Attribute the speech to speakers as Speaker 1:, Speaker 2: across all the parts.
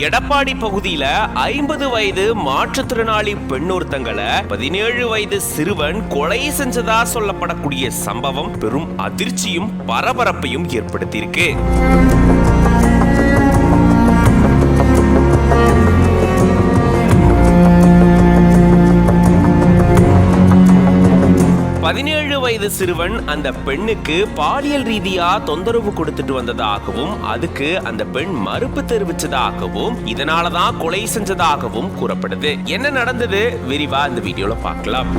Speaker 1: எடப்பாடி பகுதியில ஐம்பது வயது மாற்றுத்திறனாளி பெண் ஒருத்தங்களை பதினேழு வயது சிறுவன் கொலை செஞ்சதா சொல்லப்படக்கூடிய சம்பவம் பெரும் அதிர்ச்சியும் பரபரப்பையும் ஏற்படுத்தியிருக்கு. பதினேழு வயது சிறுவன் அந்த பெண்ணுக்கு பாலியல் ரீதியா தொந்தரவு கொடுத்துட்டு வந்ததாகவும் அதுக்கு அந்த பெண் மறுப்பு தெரிவிச்சதாகவும் இதனாலதான் கொலை செஞ்சதாகவும் கூறப்படுது. என்ன நடந்தது? விரிவா இந்த வீடியோல பார்க்கலாம்.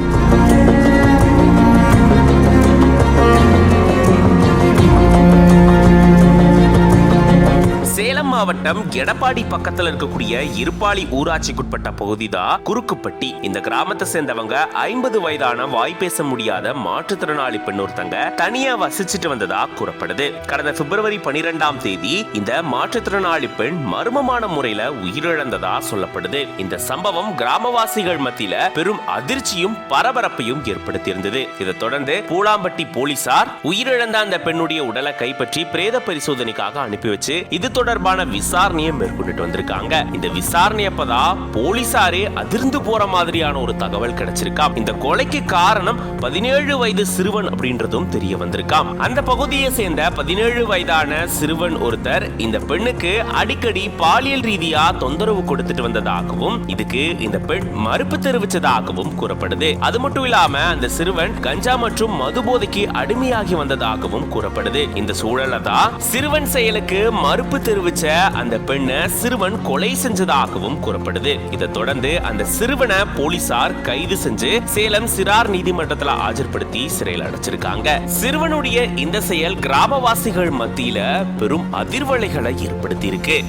Speaker 1: மாவட்டம் எடப்பாடி பக்கத்துல இருக்கக்கூடிய இருப்பாளி ஊராட்சிக்குட்பட்ட பகுதி தான் குறுக்குப்பட்டி. இந்த கிராமத்தை சேர்ந்தவங்க ஐம்பது வயதான வாய் பேச முடியாத மாற்றுத்திறனாளி பெண் ஒருத்தங்க தனியா வசிச்சுட்டு வந்ததா கூறப்படுது. கடந்த பிப்ரவரி பனிரெண்டாம் தேதி இந்த மாற்றுத்திறனாளி பெண் மர்மமான முறையில உயிரிழந்ததா சொல்லப்படுது. இந்த சம்பவம் கிராமவாசிகள் மத்தியில பெரும் அதிர்ச்சியும் பரபரப்பையும் ஏற்படுத்தியிருந்தது. இதை தொடர்ந்து பூலாம்பட்டி போலீசார் உயிரிழந்த அந்த பெண்ணுடைய உடலை கைப்பற்றி பிரேத பரிசோதனைக்காக அனுப்பி வச்சு இது தொடர்பான விசாரணையை மேற்கொண்டுட்டு வந்திருக்காங்க. இந்த விசாரணை அப்பதான் போலீசாரே அதிர்ந்து போற மாதிரியான ஒரு தகவல் கிடைச்சிருக்காம் இந்த கொலைக்கு காரணம் பதினேழு வயது சிறுவன் அப்படின்றதும் தெரிய வந்திருக்காம். அந்த பகுதியை சேர்ந்த பதினேழு வயதான சிறுவன் ஒருத்தர் இந்த பெண்ணுக்கு அடிக்கடி பாலியல் ரீதியா தொந்தரவு கொடுத்துட்டு வந்ததாகவும் இதுக்கு இந்த பெண் மறுப்பு தெரிவிச்சதாகவும் கூறப்படுது. அது மட்டும் இல்லாம அந்த சிறுவன் கஞ்சா மற்றும் மது போதைக்கு அடிமையாகி வந்ததாகவும் கூறப்படுது. இந்த சூழலை தான் சிறுவன் செயலுக்கு மறுப்பு தெரிவிச்ச அந்த பெண்ணை சிறுவன் கொலை செஞ்சதாகவும் கூறப்படுது. இதை தொடர்ந்து அந்த சிறுவனை போலீசார் கைது செஞ்சு சேலம் சிறார் நீதிமன்றத்துல ஆஜர்படுத்தி சிறையில் அடைச்சிருக்காங்க. சிறுவனுடைய இந்த செயல் கிராமவாசிகள் மத்தியில பெரும் அதிர்வலைகளை ஏற்படுத்தி இருக்கு